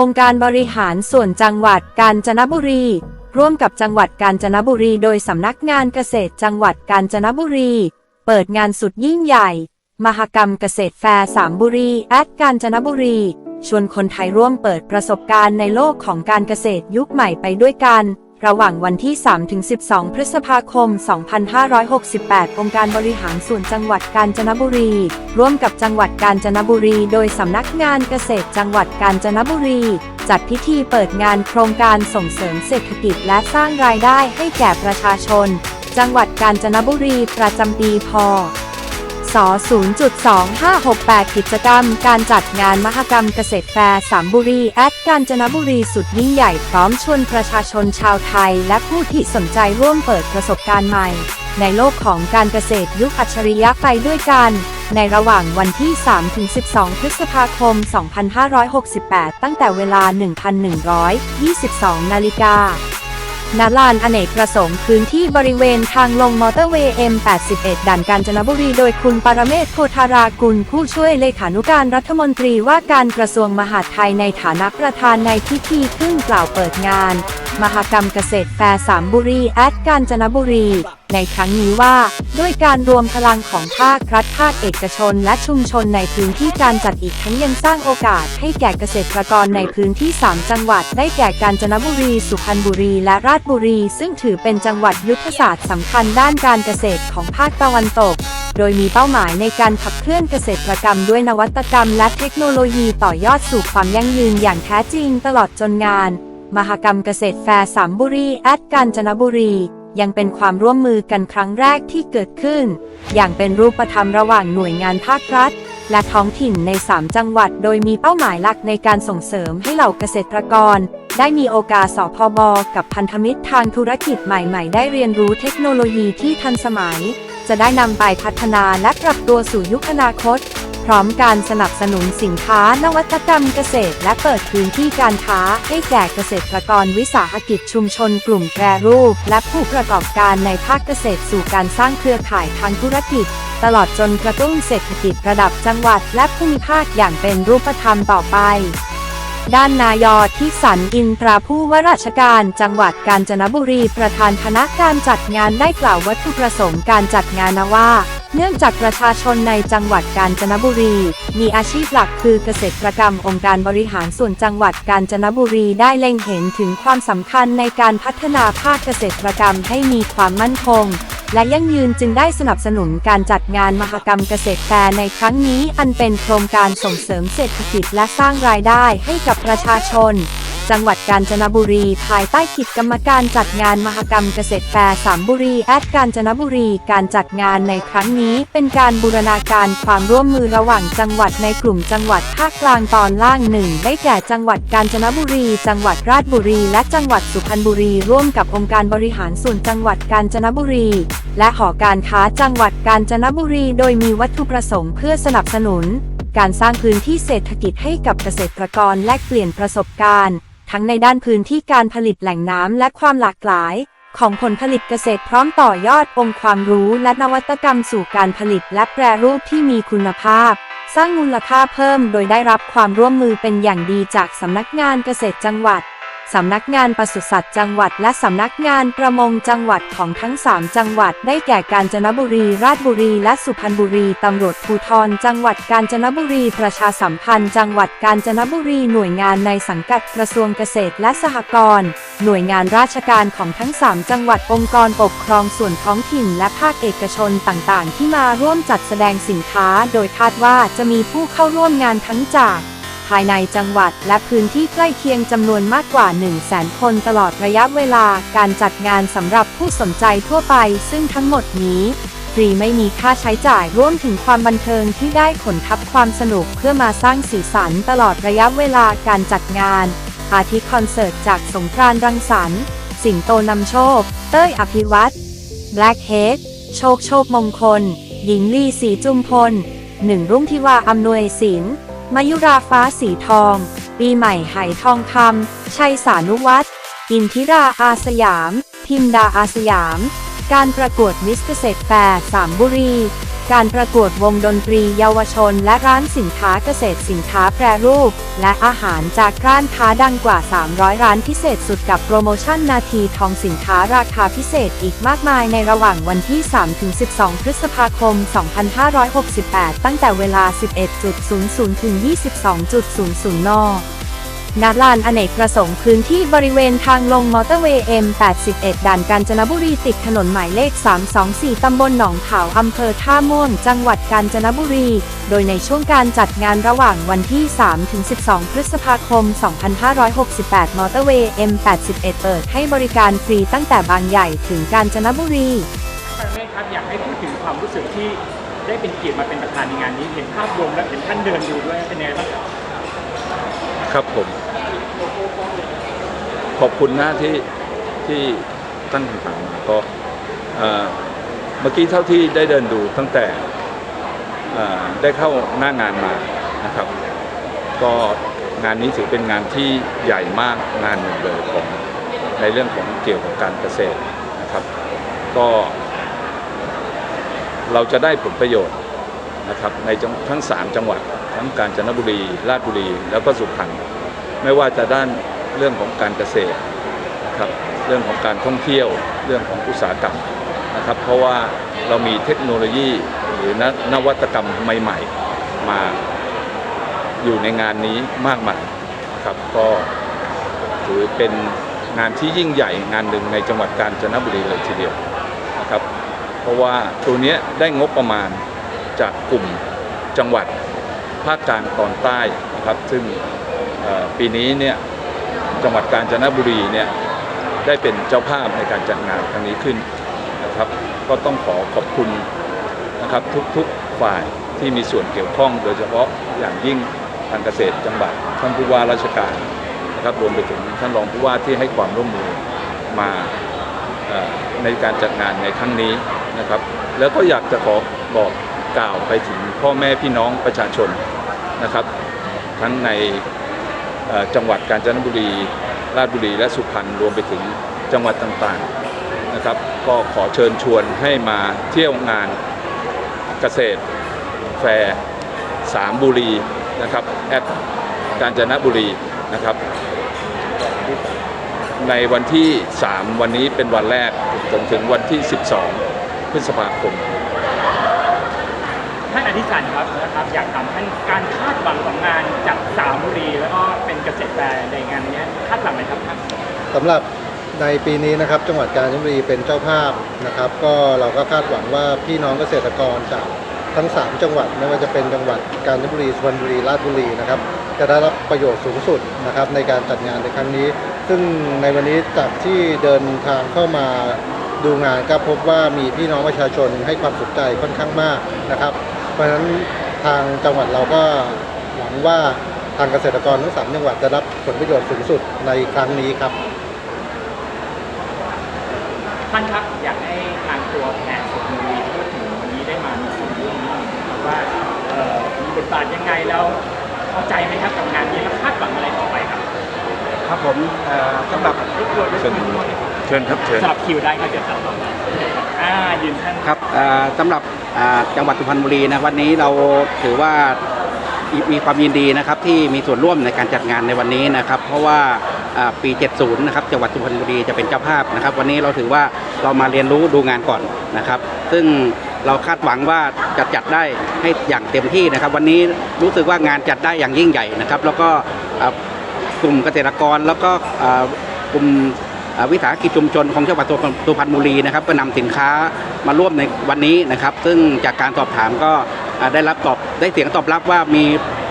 องค์การบริหารส่วนจังหวัดกาญจนบุรี ร่วมกับจังหวัดกาญจนบุรี โดยสำนักงานเกษตรจังหวัดกาญจนบุรี เปิดงานสุดยิ่งใหญ่ มหกรรมเกษตรแฟร์สามบุรีแอดกาญจนบุรี ชวนคนไทยร่วมเปิดประสบการณ์ในโลกของการเกษตรยุคใหม่ไปด้วยกัน ระหว่างวันที่ 3-12 พฤษภาคม 2568 องค์การบริหารส่วนจังหวัดกาญจนบุรี ร่วมกับจังหวัดกาญจนบุรี โดยสำนักงานเกษตรจังหวัดกาญจนบุรี จัดพิธีเปิดงานโครงการส่งเสริมเศรษฐกิจและสร้างรายได้ให้แก่ประชาชน จังหวัดกาญจนบุรีประจำปีพศ ส0.2568 กิจกรรม การจัดงานมหกรรมเกษตรแฟร์สามบุรีแอดกาญจนบุรีสุดยิ่งใหญ่พร้อมชวนประชาชนชาวไทย และผู้ที่สนใจร่วมเปิดประสบการณ์ใหม่ ในโลกของการเกษตรยุคอัจฉริยะไปด้วยกัน ในระหว่างวันที่ 3-12 พฤษภาคม 2568 ตั้งแต่เวลา 1,122 นาฬิกา ณลานอเนกประสงค์พื้นที่บริเวณทางลงมอเตอร์เวย์ M81 ด่านกาญจนบุรี โดยคุณปรเมศโพธารากุล ผู้ช่วยเลขานุการรัฐมนตรีว่าการกระทรวงมหาดไทยในฐานะประธานในพิธีขึ้นกล่าวเปิดงาน มหกรรมเกษตรแฟร์สามบุรีแอดกาญจนบุรี ในครั้งนี้ว่า ด้วยการรวมพลังของภาครัฐภาคเอกชนและชุมชนในพื้นที่การจัดอีกทั้งยังสร้างโอกาสให้แก่เกษตรกรในพื้นที่ 3 จังหวัด ได้แก่กาญจนบุรี สุพรรณบุรี และราชบุรี ซึ่งถือเป็นจังหวัดยุทธศาสตร์สำคัญด้านการเกษตรของภาคตะวันตกโดยมีเป้าหมายในการขับเคลื่อนเกษตรกรรมด้วยนวัตกรรมและเทคโนโลยีต่อยอดสู่ความยั่งยืนอย่างแท้จริงตลอดจนงาน มหกรรมเกษตรแฟร์สามบุรีแอดกาญจนบุรียังเป็นความร่วมมือกันครั้งแรกที่เกิดขึ้น อย่างเป็นรูปธรรมระหว่างหน่วยงานภาครัฐ และท้องถิ่นใน 3 จังหวัด โดยมีเป้าหมายหลักในการส่งเสริมให้เหล่าเกษตรกร ได้มีโอกาสสพบกับพันธมิตรทางธุรกิจใหม่ ๆ ได้เรียนรู้เทคโนโลยีที่ทันสมัย จะได้นำไปพัฒนาและปรับตัวสู่ยุคอนาคต พร้อมการสนับสนุนสินค้านวัตกรรมเกษตร และเปิดพื้นที่การค้า ให้แก่เกษตรกรวิสาหกิจชุมชนกลุ่มแปรรูป และผู้ประกอบการในภาคเกษตรสู่การสร้างเครือข่ายทางธุรกิจ ตลอดจนกระตุ้นเศรษฐกิจระดับจังหวัด และภูมิภาคอย่างเป็นรูปธรรมต่อไปด้านนายอทิสันอินทราผู้ว่าราชการจังหวัดกาญจนบุรีประธานคณะการจัดงานได้กล่าววัตถุประสงค์การจัดงานว่า เนื่องจากประชาชนในจังหวัดกาญจนบุรี มีอาชีพหลักคือเกษตรกรรมองค์การบริหารส่วนจังหวัดกาญจนบุรีได้เล็งเห็นถึงความสำคัญในการพัฒนาภาคเกษตรกรรมให้มีความมั่นคง และยั่งยืนจึงได้สนับสนุนการจัดงานมหกรรมเกษตรแฟร์ในครั้งนี้ อันเป็นโครงการส่งเสริมเศรษฐกิจและสร้างรายได้ให้กับประชาชน จังหวัดกาญจนบุรี ภายใต้กิจกรรมการจัดงานมหกรรมเกษตรแฟร์สามบุรีแอดกาญจนบุรี การจัดงานในครั้งนี้ เป็นการบูรณาการความร่วมมือระหว่างจังหวัดในกลุ่มจังหวัดภาคกลางตอนล่างหนึ่งได้แก่จังหวัดกาญจนบุรี จังหวัดราชบุรี และจังหวัดสุพรรณบุรี ร่วมกับองค์การบริหารส่วนจังหวัดกาญจนบุรี และหอการค้าจังหวัดกาญจนบุรี โดยมีวัตถุประสงค์เพื่อสนับสนุนการสร้างพื้นที่เศรษฐกิจให้กับเกษตรกรแลกเปลี่ยนประสบการณ์ ทั้งในด้านพื้นที่การผลิตแหล่งน้ำและความหลากหลาย ของผลผลิตเกษตรพร้อมต่อยอดองค์ความรู้และนวัตกรรมสู่การผลิตและแปรรูปที่มีคุณภาพ สร้างมูลค่าเพิ่มโดยได้รับความร่วมมือเป็นอย่างดีจากสำนักงานเกษตรจังหวัด สำนักงานปศุสัตว์จังหวัด และสำนักงานประมงจังหวัดของทั้ง 3 จังหวัด ได้แก่กาญจนบุรี ราชบุรี และสุพรรณบุรี ตำรวจภูธรจังหวัดกาญจนบุรี ประชาสัมพันธ์ จังหวัดกาญจนบุรี หน่วยงานในสังกัดกระทรวงเกษตรและสหกรณ์ หน่วยงานราชการของทั้ง 3 จังหวัด องค์กรปกครองส่วนท้องถิ่น และภาคเอกชนต่าง ๆ ที่มาร่วมจัดแสดงสินค้า โดยคาดว่าจะมีผู้เข้าร่วมงานทั้งจาก ภายในจังหวัด และพื้นที่ใกล้เคียงจำนวนมากกว่า 1 0 0 0 0แสนคนตลอดระยะเวลาการจัดงานสำหรับผู้สนใจทั่วไป ซึ่งทั้งหมดนี้ฟรีไม่มีค่าใช้จ่ายร่วมถึงความบันเทิงที่ได้ขนทับความสนุกเพื่อมาสร้างสีสันตลอดระยะเวลาการจัดงาน อาทิคอนเสิร์ตจากสงกรานต์รังสรรค์ สิงโตนำโชค เต้ยอภิวัตร Black Head โชคโชคมงคล หญิงลีสีจุมพลหนึ่งรุ่งทิวาอำนวยศิลป์ มายุราฟ้าสีทอง ปีใหม่ไหทองคำ ชัยสานุวัตรอินทิราอาสยาม พิมดาอาสยาม การประกวดมิสเกษตรแฟร์สามบุรี การประกวดวงดนตรีเยาวชน และร้านสินค้าเกษตรสินค้าแปรรูป และอาหารจากร้านค้าดังกว่า 300 ร้านพิเศษสุดกับโปรโมชั่นนาทีทองสินค้าราคาพิเศษอีกมากมายในระหว่างวันที่ 3-12 พฤษภาคม 2568 ตั้งแต่เวลา 11.00 ถึง 22.00 น ณลานอเนกประสงค์พื้นที่บริเวณทางลงมอเตอร์เวย์ M81 ด่านกาญจนบุรีติดถนนหมายเลข 324 ตำบลหนองขาว อำเภอท่าม่วง จังหวัดกาญจนบุรี โดยในช่วงการจัดงานระหว่างวันที่ 3-12 พฤษภาคม 2568 มอเตอร์เวย์ M81 เปิดให้บริการฟรีตั้งแต่บางใหญ่ถึงกาญจนบุรีท่านแม่ครับอยากให้พูดถึงความรู้สึกที่ได้เป็นเกียรติมาเป็นประธานในงานนี้ เห็นภาพรวมและเห็นท่านเดินดูด้วยเป็นไงบ้างครับผม ขอบคุณนะที่ที่ตั้งคำถามมาก็เอ่อเมื่อกี้เท่าที่ได้เดินดูตั้งแต่ได้เข้าหน้างานมานะครับ ก็งานนี้ถือเป็นงานที่ใหญ่มากงานหนึ่งเลยของในเรื่องของเกี่ยวกับการเกษตรนะครับ ก็เราจะได้ผลประโยชน์นะครับในทั้ง 3 จังหวัดทั้งกาญจนบุรีราชบุรีแล้วก็สุพรรณไม่ว่าจะด้าน เรื่องของการเกษตรนะครับเรื่องของการท่องเที่ยวเรื่องของอุตสาหกรรมนะครับ เพราะว่าเรามีเทคโนโลยีหรือนนวัตกรรมใหม่ ๆ มาอยู่ในงานนี้มากมายนครับก็ถือเป็นงานที่ยิ่งใหญ่งานหนึ่งในจังหวัดกาญจนบุรีเลยทีเดียวนะครับเพราะว่าตัวเนี้ยได้งบประมาณจากกลุ่มจังหวัดภาคกลางตอนใต้นะครับ ซึ่งปีนี้เนี่ย จังหวัดกาญจนบุรีเนี่ยได้เป็นเจ้าภาพในการจัดงานครั้งนี้ขึ้นนะครับ ก็ต้องขอขอบคุณนะครับทุกๆฝ่ายที่มีส่วนเกี่ยวข้องโดยเฉพาะอย่างยิ่งทางเกษตรจังหวัดท่านผู้ว่าราชการนะครับรวมไปถึงท่านรองผู้ว่าที่ให้ความร่วมมือมาอในการจัดงานในครั้งนี้นะครับ แล้วก็อยากจะขอบอกกล่าวไปถึงพ่อแม่พี่น้องประชาชนนะครับ ทั้งใน จังหวัดกาญจนบุรี ราชบุรีและสุพรรณรวมไปถึงจังหวัดต่างๆนะครับ ก็ขอเชิญชวนให้มาเที่ยวงานเกษตรแฟร์สามบุรีนะครับแอดกาญจนบุรีนะครับ ในวันที่ 3 วันนี้เป็นวันแรกจนถึงวันที่ 12 พฤษภาคม ท่านอธิการครับนะครับ อยากถามท่านการคาดหวังของงานจากสามบุรีแล้วก็เป็นเกษตรแฟร์ในงานนี้คาดหวังไหมครับท่านสำหรับในปีนี้นะครับจังหวัดกาญจนบุรีเป็นเจ้าภาพนะครับ ก็เราก็คาดหวังว่าพี่น้องเกษตรกรจากทั้ง 3 จังหวัดไม่ว่าจะเป็นจังหวัดกาญจนบุรีสุพรรณบุรีราชบุรีนะครับจะได้รับประโยชน์สูงสุดนะครับในการจัดงานในครั้งนี้ ซึ่งในวันนี้จากที่เดินทางเข้ามาดูงานก็พบว่ามีพี่น้องประชาชนให้ความสนใจค่อนข้างมากนะครับ ราะฉะนั้นทางจังหวัดเราก็หวังว่าทางเกษตรกรทั้งสามจังหวัดจะรับผลประโยชน์สูงสุดในครั้งนี้ครับ ท่านครับอยากให้ทางตัวแทนสุพรรณบุรีพูดถึงวันนี้ได้มามีส่วนร่วมนี้ครับว่าเอ่อมีบทบาทยังไงแล้วพอใจไหมครับกับงานนี้แล้วคาดหวังอะไรต่อไปครับครับผมเอ่อสำหรับรบกวนรบกวนด้วยเชิญครับเชิญ สลับคิวได้ก็เดี๋ยวตัดต่อมาอ่ายืนท่าน ครับเอ่อสำหรับอ่า จังหวัดสุพรรณบุรีนะวันนี้เราถือว่ามีความยินดีนะครับที่มีส่วนร่วมในการจัดงานในวันนี้นะครับ เพราะว่าปี 70 นะครับจังหวัดสุพรรณบุรีจะเป็นเจ้าภาพนะครับ วันนี้เราถือว่าเรามาเรียนรู้ดูงานก่อนนะครับ ซึ่งเราคาดหวังว่าจะจัดได้ให้อย่างเต็มที่นะครับ วันนี้รู้สึกว่างานจัดได้อย่างยิ่งใหญ่นะครับ แล้วก็กลุ่มเกษตรกรแล้วก็กลุ่ม วิสาหกิจชุมชนของจังหวัดสุพรรณบุรีนะครับก็นำสินค้ามาร่วมในวันนี้นะครับ ซึ่งจากการสอบถามก็ได้รับตอบได้เสียงตอบรับว่ามี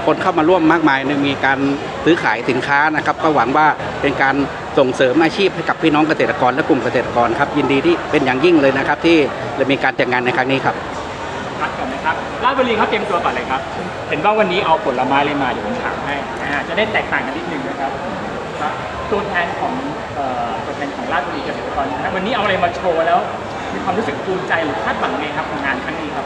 คนเข้ามาร่วมมากมายมีการซื้อขายสินค้านะครับ ก็หวังว่าเป็นการส่งเสริมอาชีพให้กับพี่น้องเกษตรกรและกลุ่มเกษตรกรครับยินดีที่เป็นอย่างยิ่งเลยนะครับ ที่ได้มีการจัดงานในครั้งนี้ครับพักก่อนนะครับราชบุรีเขาเตรียมตัวก่อนเลยครับ เห็นว่าวันนี้เอาผลไม้เลยมาเดี๋ยวผมถามให้จะได้แตกต่างกันนิดนึงนะครับตัวแทนของ แทนของราชบุรีเกษตรกรนะครับวันนี้เอาอะไรมาโชว์แล้ว มีความรู้สึกภูมิใจหรือคาดหวังไงครับของงานครั้งนี้ครับ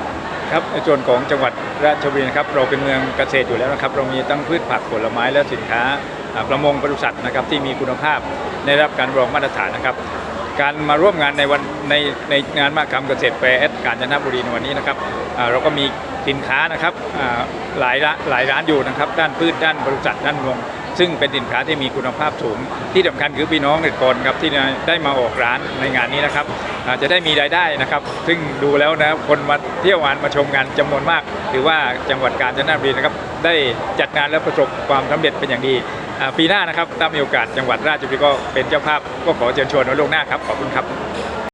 ครับในส่วนของจังหวัดราชบุรีนะครับเราเป็นเมืองเกษตรอยู่แล้วนะครับ เรามีตั้งพืชผักผลไม้และสินค้าประมงปศุสัตว์นะครับที่มีคุณภาพได้รับการรองมาตรฐานนะครับ การมาร่วมงานในวันในในงานมหกรรมเกษตรแฟร์แอดกาญจนบุรีในวันนี้นะครับเราก็มีสินค้านะครับหลายร้านหลายร้านอยู่นะครับ ด้านพืชด้านบริษัทด้านรวง ซึ่งเป็นสินค้าที่มีคุณภาพสูง ที่สำคัญคือพี่น้องเกษตรกรครับที่ได้มาออกร้านในงานนี้นะครับจะได้มีรายได้นะครับ ซึ่งดูแล้วนะคนมาเที่ยวงานมาชมงานจำนวนมาก ถือว่าจังหวัดกาญจนบุรีนะครับได้จัดงานและประสบความสำเร็จเป็นอย่างดีปีหน้านะครับถ้ามีโอกาสจังหวัดราชบุรีก็เป็นเจ้าภาพก็ขอเชิญชวนไว้ล่วงหน้าครับขอบคุณครับ